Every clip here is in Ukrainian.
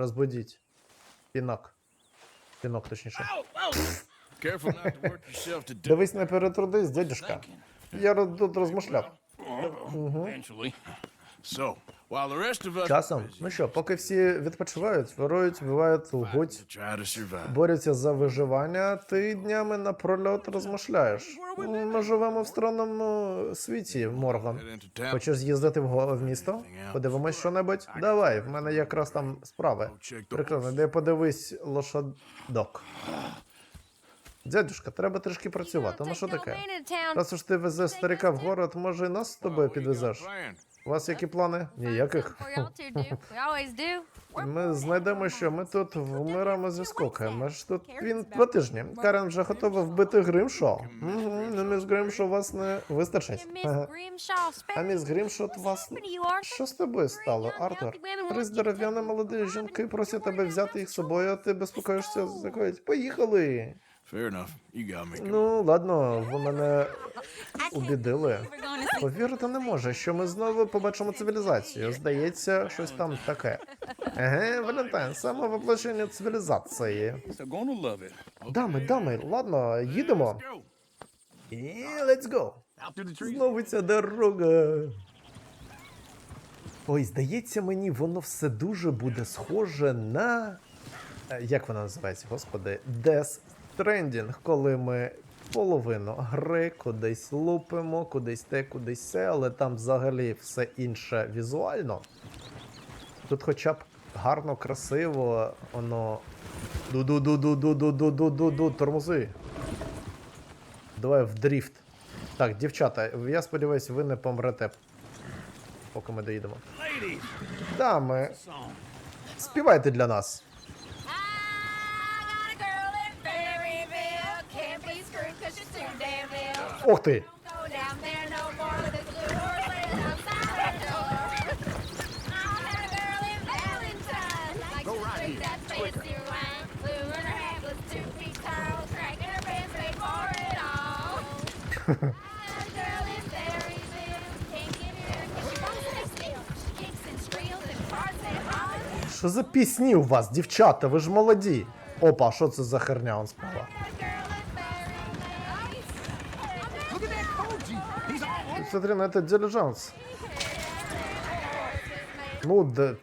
Разбудить. Пінок. Пінок, точніше. Дивись не перетрудись, дядюшка. Я тут розмишляв. Угу. Часом, ну що, поки всі відпочивають, ворують, вбивають, лгуть, борються за виживання, ти днями напрольот розмишляєш. Ми живемо в странному світі, Морган. Хочеш з'їздити в, в місто? Подивимось що-небудь? Давай, в мене якраз там справи. Прикольно, де подивись лошадок. Дядюшка, треба трішки працювати. Ну що таке? Раз уж ти везеш старика в город, може і нас з тобою підвезеш? У вас які плани? Ніяких. Ми знайдемо, що ми тут вмираємо зі скоки. Ми ж тут він два тижні. Карен вже готова вбити Гримшо. Ну міс Гримшо вас не вистачить. А міс Гримшо вас... Що з тобою стало, Артур? Три здоров'яні молоді жінки просять тебе взяти їх з собою, а ти безпокоїшся закоїть. Поїхали! Fair enough. You got me. Ну, ладно, ви мене убідили. Повірити не може, що ми знову побачимо цивілізацію. Здається, щось там таке. Еге, Валентайн, саме воплощення цивілізації. They're gonna love it. Дами, дами, ладно, їдемо. Go. І let's go. Out through the trees. Знову ця дорога. Ой, здається мені, воно все дуже буде схоже на. е, Як вона називається, господи? Death Stranding, коли ми половину гри кудись лупимо, кудись те, кудись се, але там взагалі все інше візуально. Тут хоча б гарно, красиво, воно. Ду-ду-ду-ду-ду-ду-ду-ду-ду, тормози. Давай в дріфт. Так, дівчата, я сподіваюся, ви не помрете, поки ми доїдемо. Дами, співайте для нас. Ох ти! Що за пісні у вас, дівчата? Ви ж молоді. Опа, що це за херня он спала? смотри на этот дилижанс. Ну, да...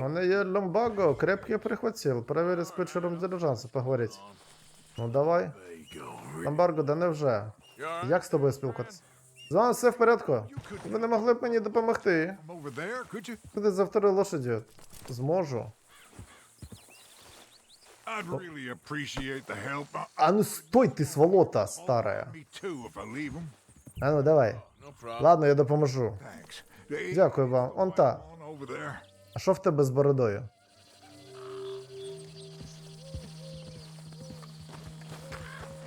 Он ее Ломбаго крепкий прихватил. Проверил с кучером дилижанса поговорить. Ну давай. Ломбарго, да не вже. Як з тобою спілкуватися? З вами все в порядку. Ви не могли б мені допомогти. Куди за второю лошадю? Зможу. А ну стой ти, сволота старая. А ну давай. Ладно, я допоможу. Дякую вам. Он та. А що в тебе з бородою?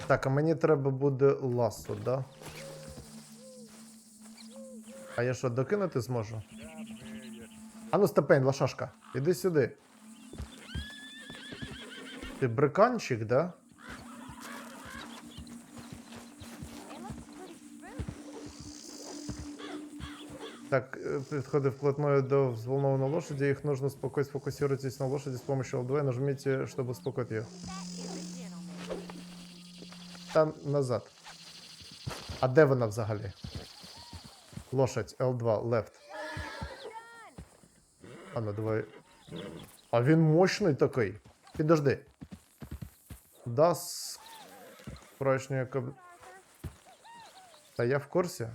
Так, а мені треба буде ласо, да? А я що, докинути зможу? А ну степень, лошашка, іди сюди. Ти бриканчик, да? Так, э, подходы вплотную до взволнованной лошади. Их нужно успокоить. Сфокусируйтесь на лошади с помощью L2 и нажмите, чтобы успокоить ее. Там назад. А де вона взагалі? Лошадь L2, left. А ну давай. А він мощний такий. Підожди. Да, справжня каб... Та я в курсі.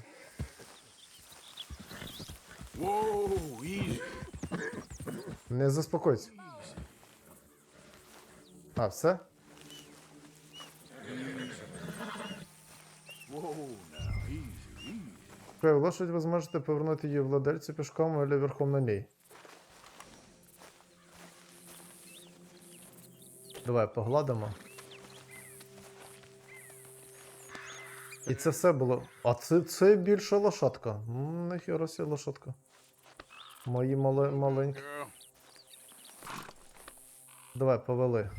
Не заспокойся. А, все? Окей, лошадь ви зможете повернути її владельцю пішком або верхом на ній. Давай погладимо. І це все було. А це, це більша лошадка. М, Нахіра сі лошадка. Мої мале, маленькі. Давай, повели.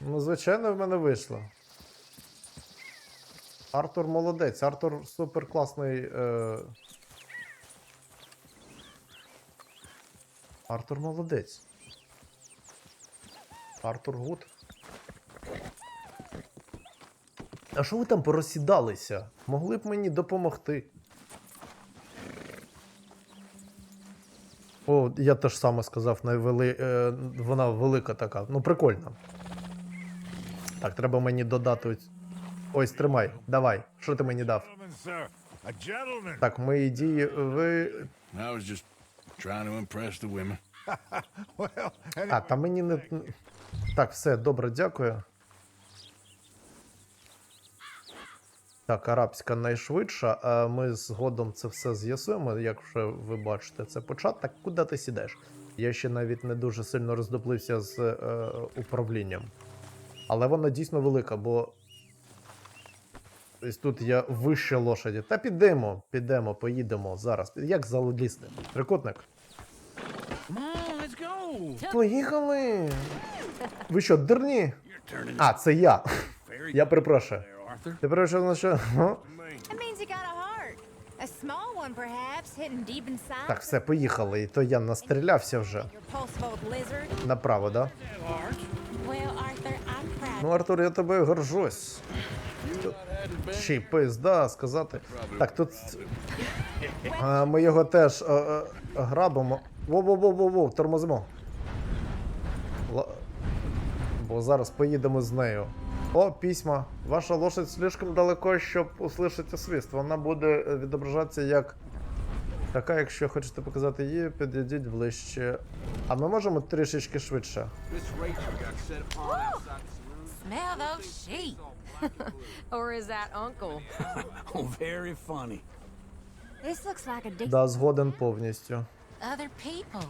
Ну, звичайно, в мене вийшло. Артур молодець, Артур супер класний. Е... Артур молодець. Артур гуд. А що ви там порозсідалися? Могли б мені допомогти. О, я теж саме сказав, найвели... е, вона велика така. Ну, прикольна. Так, треба мені додати. ось- Ось, тримай, давай. Що ти мені дав? Так, мої дії. Ви. А, та мені не. Так, все, добре, дякую. Так, арабська найшвидша, а ми згодом це все з'ясуємо, як вже ви бачите, це почат. Так куди ти сідеш? Я ще навіть не дуже сильно роздоплився з е, управлінням. Але вона дійсно велика, бо. Ось тут я вище лошаді. Та підемо, підемо, поїдемо зараз. Як залізти? Трикутник? Поїхали! Ви що, дурні? А, це я. Я перепрошую. Arthur. Ти перепрошую, на що? Га? Means you got a heart. A small one, perhaps, hidden deep inside. Так, все, поїхали. І то я настрілявся вже. Направо, да? Well, Arthur, I'm proud. Ну, Артур, я тебе горжусь. Ще й пизда сказати. Так, тут. А, ми його теж е, е, грабимо. Воу-воу-воу-воу, тормозимо. Ла- Бо зараз поїдемо з нею. О, письма. Ваша лошадь слишком далеко, щоб услышати свист. Вона буде е, відображатися як. Така, якщо хочете показати її, підійдіть ближче. А ми можемо трішечки швидше. Smell those sheep. or is that Uncle? Oh, very funny. This looks like a. Да, згоден повністю. Other people.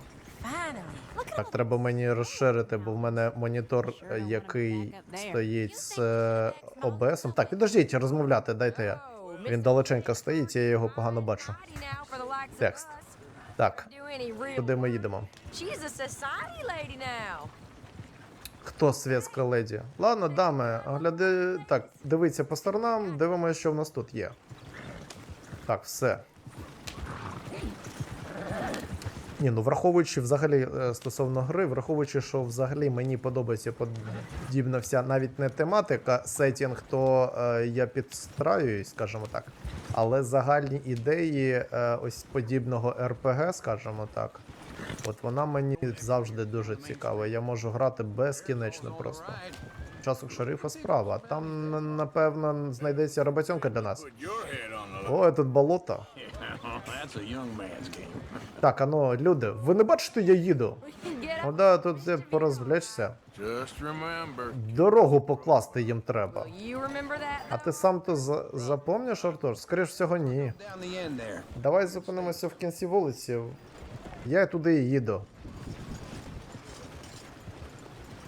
Так, треба мені розширити, бо в мене монітор, е, який стоїть з е, OBS. Так, підождіть, розмовляти, дайте я. Він далеченько стоїть, я його погано бачу. Текст. Так, куди ми їдемо? Хто свєтська леді? Ладно, дами, гляди. Так, дивіться по сторонам, дивимося, що в нас тут є. Так, все. Ні, ну враховуючи взагалі е, стосовно гри, враховуючи, що взагалі мені подобається подібна вся навіть не тематика, сетінг, то е, я підстраююсь, скажімо так. Але загальні ідеї е, ось подібного РПГ, скажімо так. От вона мені завжди дуже цікава. Я можу грати безкінечно просто. Часок шерифа справа. Там, напевно, знайдеться роботянка для нас. Ой, тут болото. Так, ано, люди, ви не бачите, я їду. Ну да, тут все порозвлечься. Just remember. Дорогу покласти їм треба. А ти сам то за- запомниш, Артур? Скоріш всього, ні. Давай зупинимося в кінці вулиці. Я туди і їду.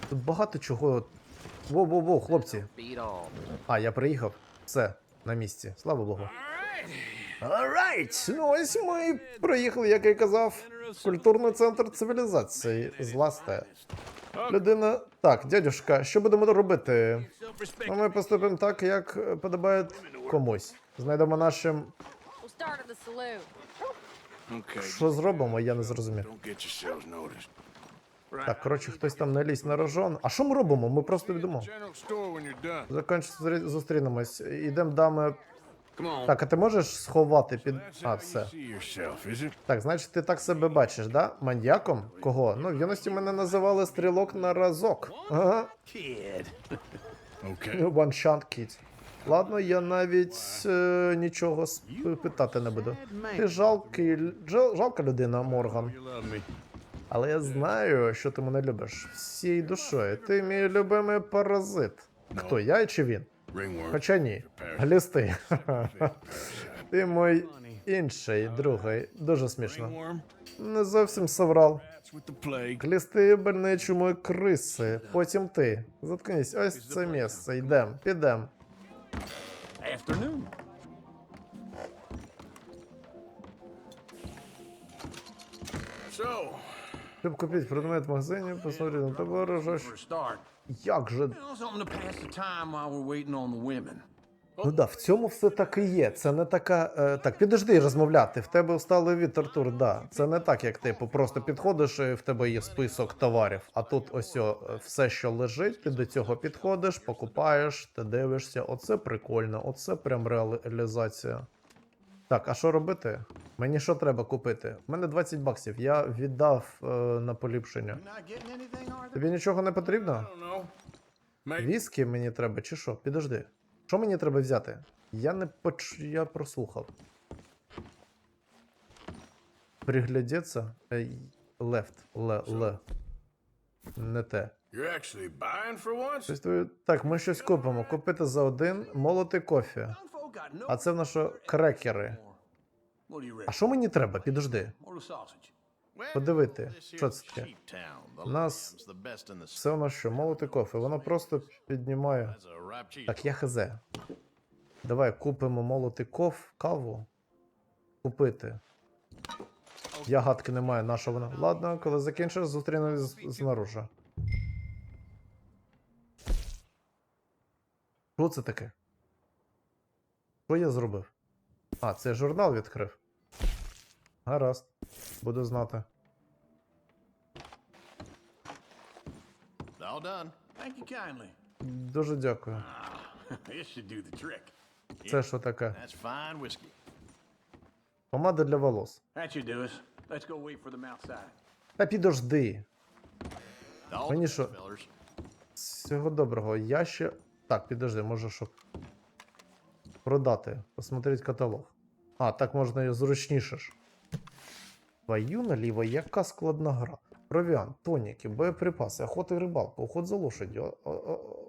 Тут багато чого. Воу-воу-воу, хлопці. А, я приїхав. Все, на місці. Слава Богу. Alright, ну ось ми приїхали, як я казав, культурний центр цивілізації з Ласте. Людина. Так, дядюшка, що будемо робити? Ну, ми поступимо так, як подобає комусь. Знайдемо нашим. Що зробимо, я не зрозумів. Так, коротше, хтось там не лізь на рожон. А що ми робимо? Ми просто. Закінчиться, зустрі- зустрінемось. Ідемо, дами. Так, а ти можеш сховати під. А, все. Так, значить, ти так себе бачиш, да? Маньяком? Кого? Ну, в юності мене називали стрілок на разок. Ага. Kid. One shot kid. Ладно, я навіть е, нічого питати не буду. Ти жалкий, жал, жалка людина, Морган. Але я знаю, що ти мене любиш всією душою. Ти мій любимий паразит. Хто, я чи він? Хоча ні. Глісти. Ти мой інший, другий. Дуже смішно. Не зовсім plague. Глісти больничому і криси. Потім ти. Заткнись, ось це місце. Йдем, підем. Щоб купити предмет в магазині, посмотри на товар, start. Як же? Ну да, в цьому все так і є. Це не така. Е, так, підожди розмовляти. В тебе усталий від Артур, да. Це не так, як типу, просто підходиш і в тебе є список товарів. А тут ось о, е, все, що лежить, ти до цього підходиш, покупаєш, ти дивишся. Оце прикольно, оце прям реалізація. Так, а що робити? Мені що треба купити? У мене 20 баксів. Я віддав е, на поліпшення. Тобі нічого не потрібно? Віскі мені треба, чи що? Підожди. Що мені треба взяти? Я не поч... я прослухав. Приглядеться. Ей, Left. Ле, ле. Не те. Щось тобі- Так, ми щось купимо. Купити за один молотий кофе. А це в нас що? крекери. А що мені треба? Підожди. Подивити, що це таке? The Нас- у нас що? Молотий кофе. Воно просто піднімає. Так, я хз. Давай купимо молотий коф, каву. Купити. Я гадки не маю, на що вона. Ладно, коли закінчиш, зустрінусь з- знаружи. Що це таке? Що я зробив? А, це журнал відкрив. Гаразд. Буду знати. All done. Thank you kindly. Дуже дякую. this should do the trick. Це що таке? That's fine whiskey. Помада для волос. That should do us. Let's go wait for them outside. Та підожди. Мені що? Всього доброго. Я ще. Так, підожди, може щоб. Продати. Посмотреть каталог. А, так можна і зручніше ж. Твою наліво, яка складна гра. Провіант, тоніки, боєприпаси, охота і рибалка, уход за лошаддю,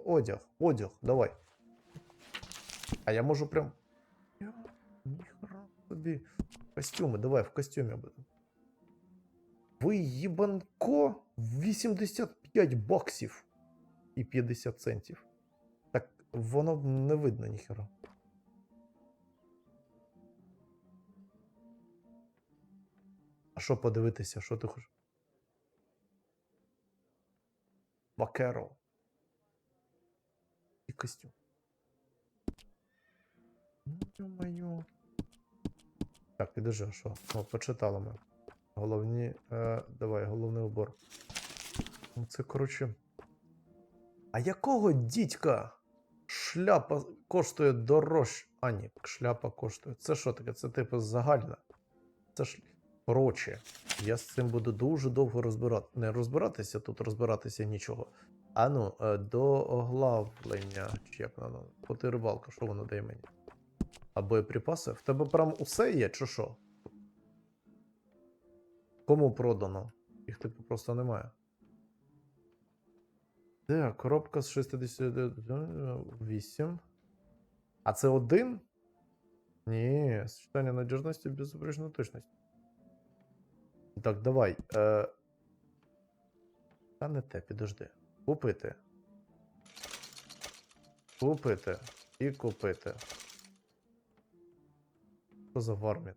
одяг, одяг, давай. А я можу прям. Я... Собі. Костюми, давай в костюмі буду. Ви їбанко 85 баксів і 50 центів. Так воно не видно ніхера. А що подивитися, що ти хочеш? Вакеро. І костюм. Ну, ё-моё. Так, підожди, що? О, почитали ми. Головні. Е, давай, головний убор. Ну, це, коротше. А якого дідька шляпа коштує дорожче? А, ні, шляпа коштує. Це що таке? Це типу загальна. Це ж. Коротше, я з цим буду дуже довго розбирати. Не розбиратися, тут розбиратися нічого. А ну, е, до оглавлення. Чи як воно? Поти рибалка, що воно дає мені? А боєприпаси? В тебе прям усе є, чи що? Кому продано? Їх типу просто немає. Так, коробка з 68. А це один? Ні, сочетання надіжності безупречної точності. Так, давай. Е... Та не те, підожди. Купити. Купити. І купити. Що за вармін?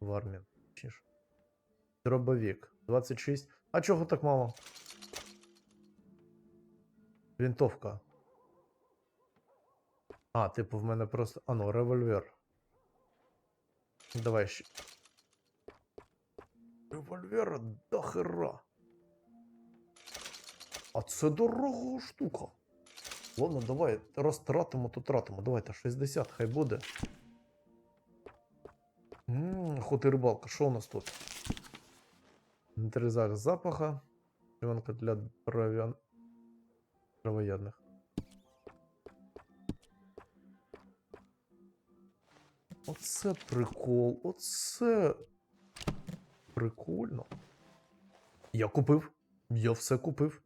Вармін. Чи? Дробовік. 26. А чого так мало? Вінтовка. А, типу, в мене просто. А ну, револьвер. Давай ще. Револьвер до хера. А це дорога штука. Ладно, давай розтратимо, то тратимо. Давайте 60, хай буде. Ммм, охота і рибалка, що у нас тут? Інвентаризація запаха. Пленка для провіан... травоядних. Оце прикол, оце прикольно. Я купив. Я все купив.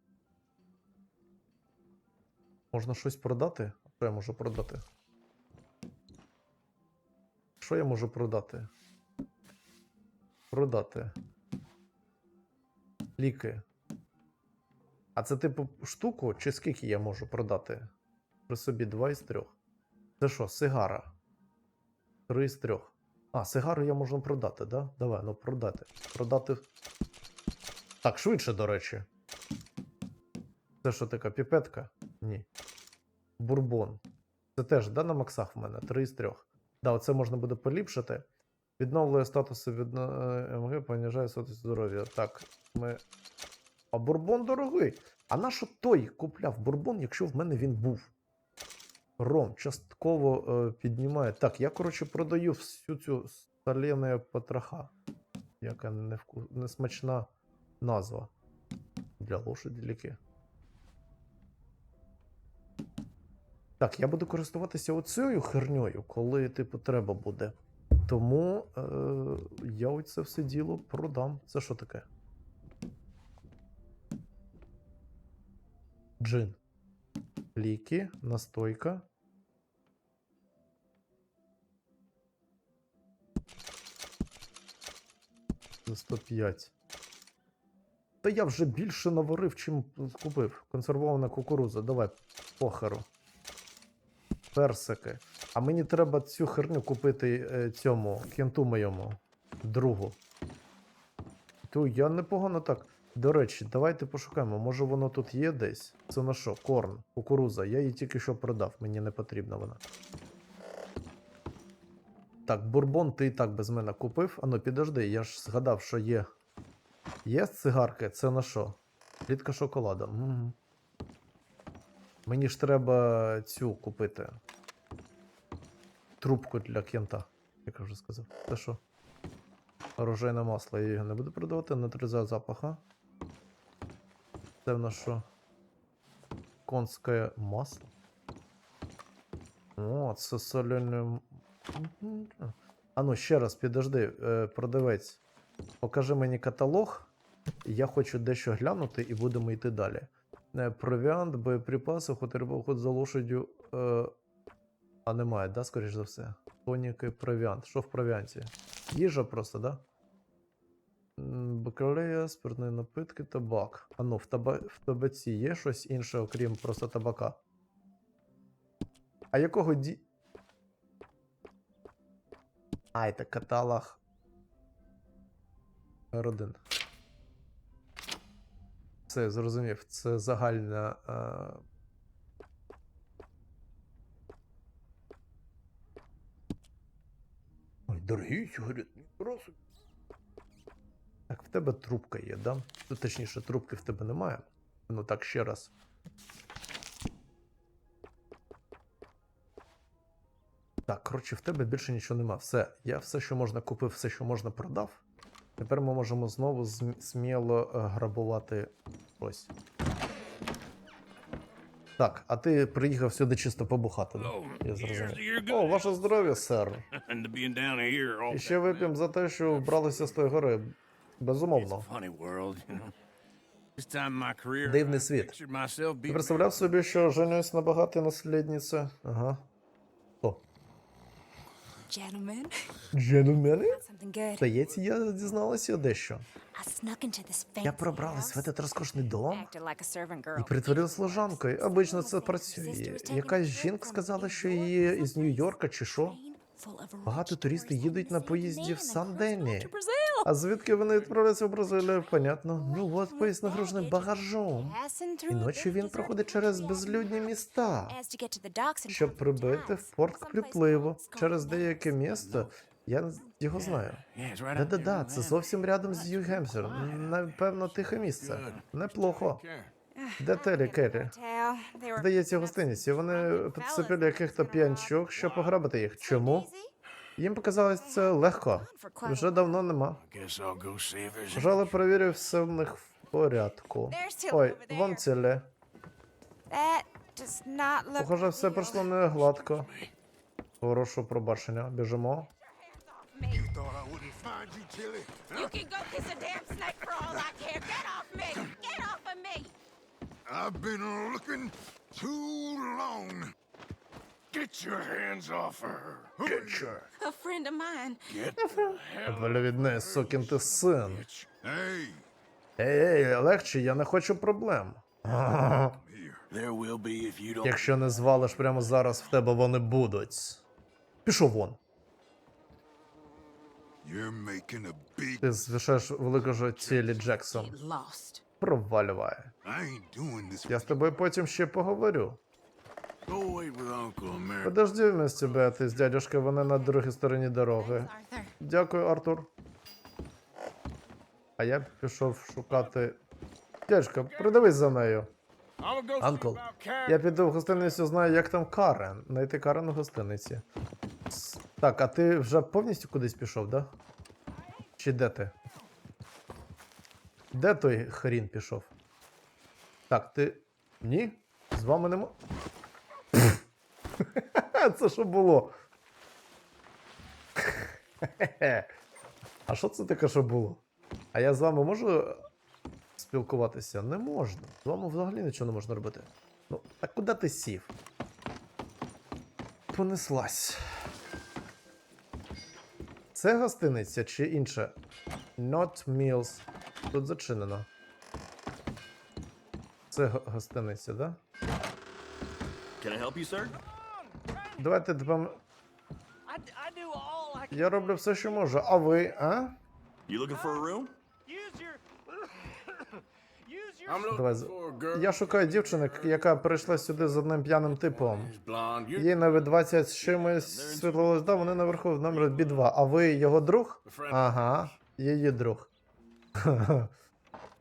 Можна щось продати? Що я можу продати? Що я можу продати? Продати. Ліки. А це типу штуку, чи скільки я можу продати? При собі два із трьох. Це що, сигара? Три з трьох. А, сигару я можу продати, да? Давай, ну продати. Продати. Так, швидше, до речі. Це що така піпетка? Ні. Бурбон. Це теж да, на максах в мене 3 із 3. Да, оце можна буде поліпшити. Відновлює статуси від е, МГ, понижає статус здоров'я. Так, ми. А бурбон дорогий. А на що той купляв бурбон, якщо в мене він був? Ром частково е, піднімає. Так, я, коротше, продаю всю цю солене потроха. Яка невку... несмачна назва. Для лошаді ліки. Так, я буду користуватися оцею херньою, коли, типу, треба буде. Тому е, я оце все діло продам. Це що таке? Джин. Ліки, настойка. За 105. Та я вже більше наварив, чим купив. Консервована кукуруза. Давай, похеру. Персики. А мені треба цю херню купити е, цьому кенту моєму другу. То я непогано так. До речі, давайте пошукаємо. Може воно тут є десь? Це на що? Корн, кукуруза. Я її тільки що продав, мені не потрібна вона. Так, бурбон ти і так без мене купив. Ану, підожди, я ж згадав, що є. Є цигарки, це на що? Плітка шоколада. Угу. Мені ж треба цю купити. Трубку для кента, як я вже сказав. Це що? Оружейне масло, я його не буду продавати, нейтралізує запаха. Це в нас що? Конське масло. О, це соляне. А ну ще раз, підожди, е, продавець. Покажи мені каталог. Я хочу дещо глянути і будемо йти далі. Е, Провіант, боєприпаси, ход за лошадю. Е, а немає, да, скоріш за все. Тоніки, провіант. Що в провіанті? Їжа просто, да? Бакалея, спиртні напитки, табак. А ну, в, таба... в табаці є щось інше, окрім просто табака. А якого ді. А, це каталог. Родин. Це зрозумів. Це загальна. Е... Ой, дорогі сигаретні краси. Тебе трубка є, да? Ну, точніше, трубки в тебе немає. Ну так, ще раз. Так, коротше, в тебе більше нічого нема. Все, я все, що можна купив, все, що можна продав. Тепер ми можемо знову сміло е, грабувати ось. Так, а ти приїхав сюди чисто побухати, да? Я зрозумів. О, ваше здоров'я, сер. І ще вип'ємо за те, що вбралися з тої гори. Безумовно. Дивний світ. Ти представляв собі, що женюсь на багатій наслідниці? Ага. О. Джентльмени? Здається, я дізналася дещо. Я пробралась в этот розкошний дом і girl. притворив служанкою. Обично це працює. Якась жінка сказала, що її із Нью-Йорка чи що. Багато туристів їдуть на поїзді в Сан-Дені. А звідки вони відправляються в Бразилію? Понятно. Ну от поїзд нагружений багажом. І ночі він проходить через безлюдні міста. щоб прибити в порт кріпливо через деяке місто. Я його знаю. Да-да-да, це зовсім рядом з Нью-Гемпшир. Напевно, тихе місце. Неплохо. Де Телі were Здається, гостиниці. Вони підцепили яких-то п'янчук, щоб пограбити їх. Чому? Їм показалось це легко. Вже давно нема. Жали перевірив, все в них в порядку. Ой, вон ціле. Похоже, все пройшло не гладко. Прошу пробачення. Біжимо. I've been looking too long. Get your hands off her. A friend of mine. Get the hell від неї, сукін ти син. Hey, Ей, ей, легче, я не хочу проблем. here. There will be if you don't. Якщо не звалиш прямо зараз, в тебе вони будуть. Пішов вон. Ти звішаєш великого тілі Джексон. Провалюває. Я з тобою потім ще поговорю. Go away with Uncle America. Подожди вместе, Беатріс, дядюшка, вони на другій стороні дороги. Дякую, Артур. А я пішов шукати. Дядька, придивись за нею. Анкл. Я піду в гостиницю, знаю, як там Карен. Найти Карен у гостиниці. Так, а ти вже повністю кудись пішов, да? Чи де ти? Де той хрін пішов? Так, ти. Ні? З вами не нема. Це що було? А що це таке, що було? А я з вами можу спілкуватися? Не можна. З вами взагалі нічого не можна робити. Ну, а куди ти сів? Понеслась. Це гостиниця чи інше? Not Meals. Тут зачинено. Це го- гостиниця, да? Can I help you, sir? Давайте допом... Can. Я роблю все, що можу. А ви, а? Давай. Я шукаю дівчину, яка прийшла сюди з одним п'яним типом. Їй навіть 20 з чимось світло да, вони наверху в номер B2. А ви його друг? Ага, її друг.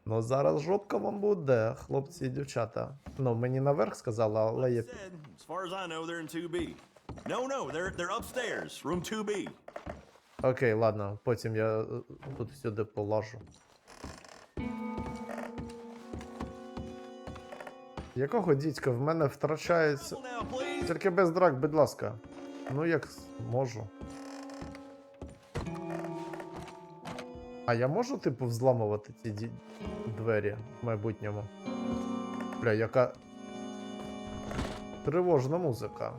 ну зараз жопка вам буде, хлопці і дівчата. Ну, мені наверх сказали, але я. Said, as far as I know, they're in 2B. No, no, they're they're upstairs, room 2B. Окей, ладно, потім я е, тут сюди полажу. Якого дідька в мене втрачається. Тільки без драк, будь ласка. Ну як можу. А я можу, типу, взламувати ці ді- двері в майбутньому? Бля, яка. Тривожна музика.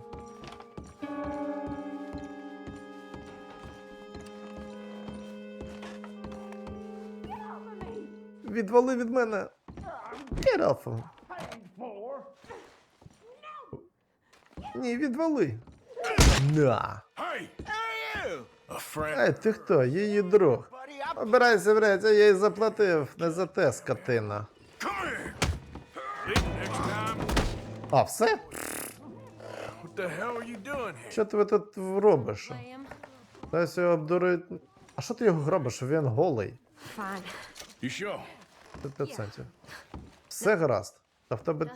Відвали від мене. Get. Ні, відвали. На. Ей, ти хто? Її друг. Обирайся, блядь, я їй заплатив. Не за те, скотина. А, все? Що ти тут робиш? Liam. Його обдурить. А що ти його робиш? Він голий. Fine. You sure? Це 5 центів. Все гаразд. Та в тебе.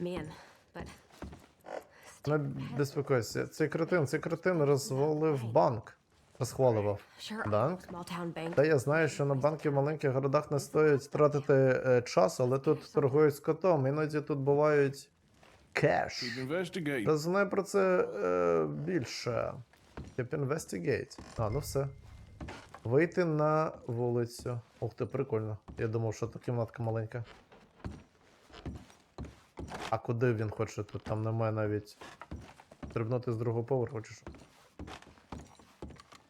Man, but Не безпокойся. Цей кретин, цей кретин розвалив банк. Розхвалював. Банк? Та я знаю, що на банки в маленьких городах не стоїть тратити е, час, але тут торгують з котом. Іноді тут бувають кеш. Та знай про це е, більше. Тип інвестигейт. А, ну все. Вийти на вулицю. Ух ти, прикольно. Я думав, що тут кімнатка маленька. А куди він хоче тут? Там немає навіть. Стрибнути з другого поверху чи що?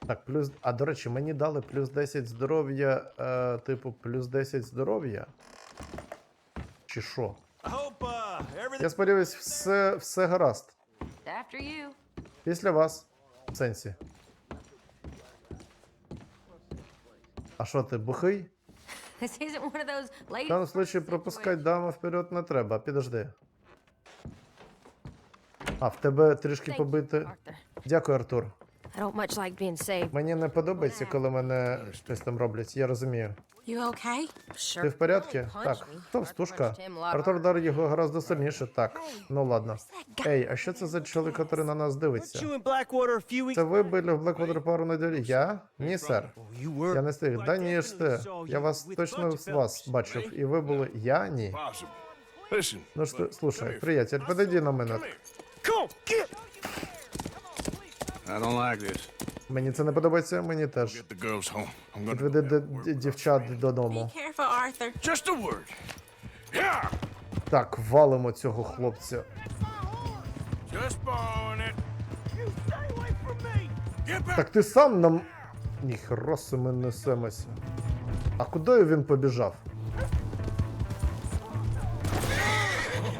Так, плюс. А до речі, мені дали плюс 10 здоров'я, е, типу, плюс 10 здоров'я. Чи що? Я сподіваюсь, все, все гаразд. Після вас. В сенсі. А що ти, бухий? This isn't one of those В ladies. даному случаї пропускати даму вперед не треба, підожди. А, в тебе трішки Thank you, побити. Arthur. Дякую, Артур. I don't much like being saved. Мені не подобається, коли мене щось там роблять, я розумію. You okay? Ти в порядку? Так. Товстушка. Артур дар його гораздо сильніше, так. Ну ладно. Ей, а що це за чоловік, який на нас дивиться? Це ви були в Блеквотер пару неділі? Я? Ні, сер. Я не стиг. Да ні, ж ти. Я вас точно з вас бачив. І ви були. Я ні. Ну що, слушай, приятель, подойди на мене. I don't like this. Мені це не подобається, мені теж. Відведи дівчат додому. Так, валимо цього хлопця. Так ти сам нам. Ніхера си ми несемося. А куди він побіжав?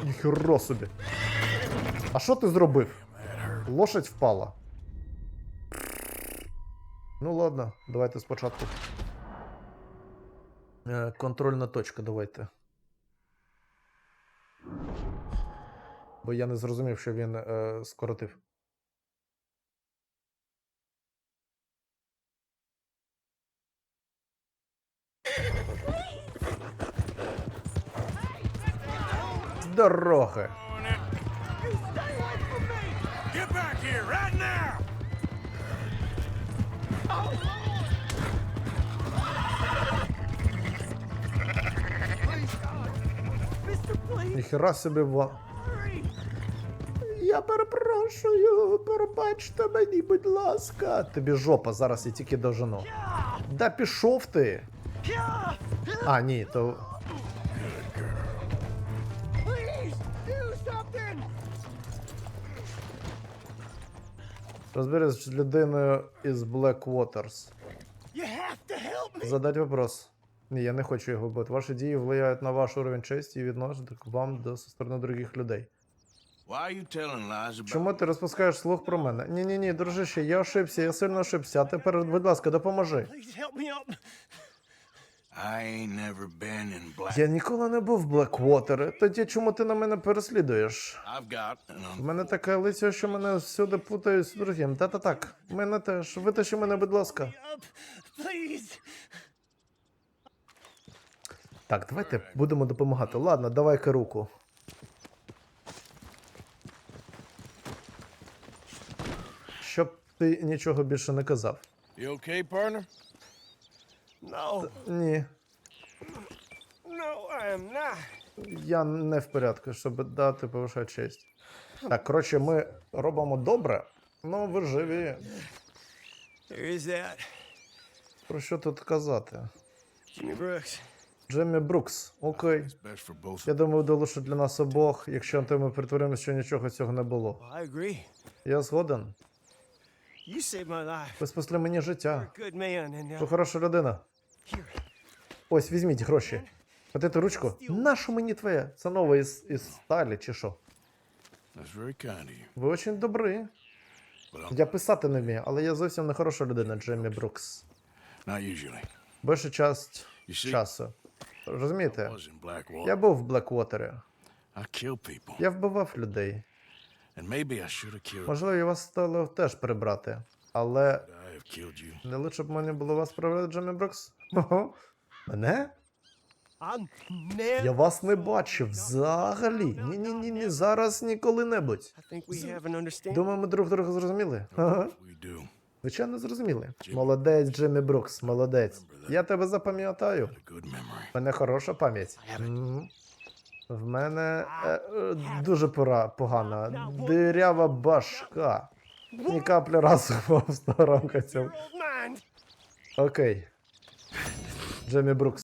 Ніхера собі. А що ти зробив? Лошадь впала. Ну ладно, давайте спочатку. Е, контрольна точка, давайте. Бо я не зрозумів, що він е, скоротив. Дороги. Get back. Ніхера собі ва. Я перепрошую, пробачте мені, будь ласка. Тобі жопа, зараз я тільки дожену. Да пішов ти. А, ні, то. Розберись з людиною із Black Waters. You have to help me. Задать вопрос. Ні, я не хочу його бити. Ваші дії впливають на ваш уровень честі і відношення к вам до сторони других людей. Чому ти розпускаєш слух про мене? Ні, ні, ні, дружище, я ошибся, я сильно ошибся. А тепер, будь ласка, допоможи. Я ніколи не був в Блеквотері. Тоді чому ти на мене переслідуєш? У мене таке лиця, що мене всюди плутають з другим. Та-та так. Мене теж. Витащи мене, будь ласка. Так, давайте будемо допомагати. Ладно, давай-ка руку. Щоб ти нічого більше не казав. You okay, partner? No, Ні, no, I am not. я не в порядку, щоб дати повишати честь. Так, коротше, ми робимо добре, ну ви живі. There is that. Про що тут казати? Jimmy Brooks. Джеммі Брукс, окей. It's best for both. Я думаю, буде лише для нас обох, якщо ми притворимося, що нічого цього не було. Well, I agree. Я згоден. You saved my life. Ви спасли мені життя. Good man, and Ви uh, хороша людина. Ось, візьміть гроші. Хотите ручку? Нашу мені твоє? Це нове із, із сталі, чи що? Ви очень добрі. Я писати не вмію, але я зовсім не хороша людина, Джеммі Брукс. usually. Часть часу. Розумієте? Я був в Блеквотері. Я вбивав людей. Можливо, я вас стало теж прибрати. Але не лучше б мені було вас прибрати, Джеммі Брукс? Мене? Я вас не бачив взагалі. Ні, зараз ніколи-небудь. Think we have an understanding. Думаю, ми друг друга зрозуміли. Звичайно, зрозуміли. Молодець, Джиммі Брукс, молодець. Я тебе запам'ятаю. У мене хороша пам'ять. В мене е, дуже пора, погана. Дирява башка. Ні капля разу в. Your old. Окей. Джеммі Брукс.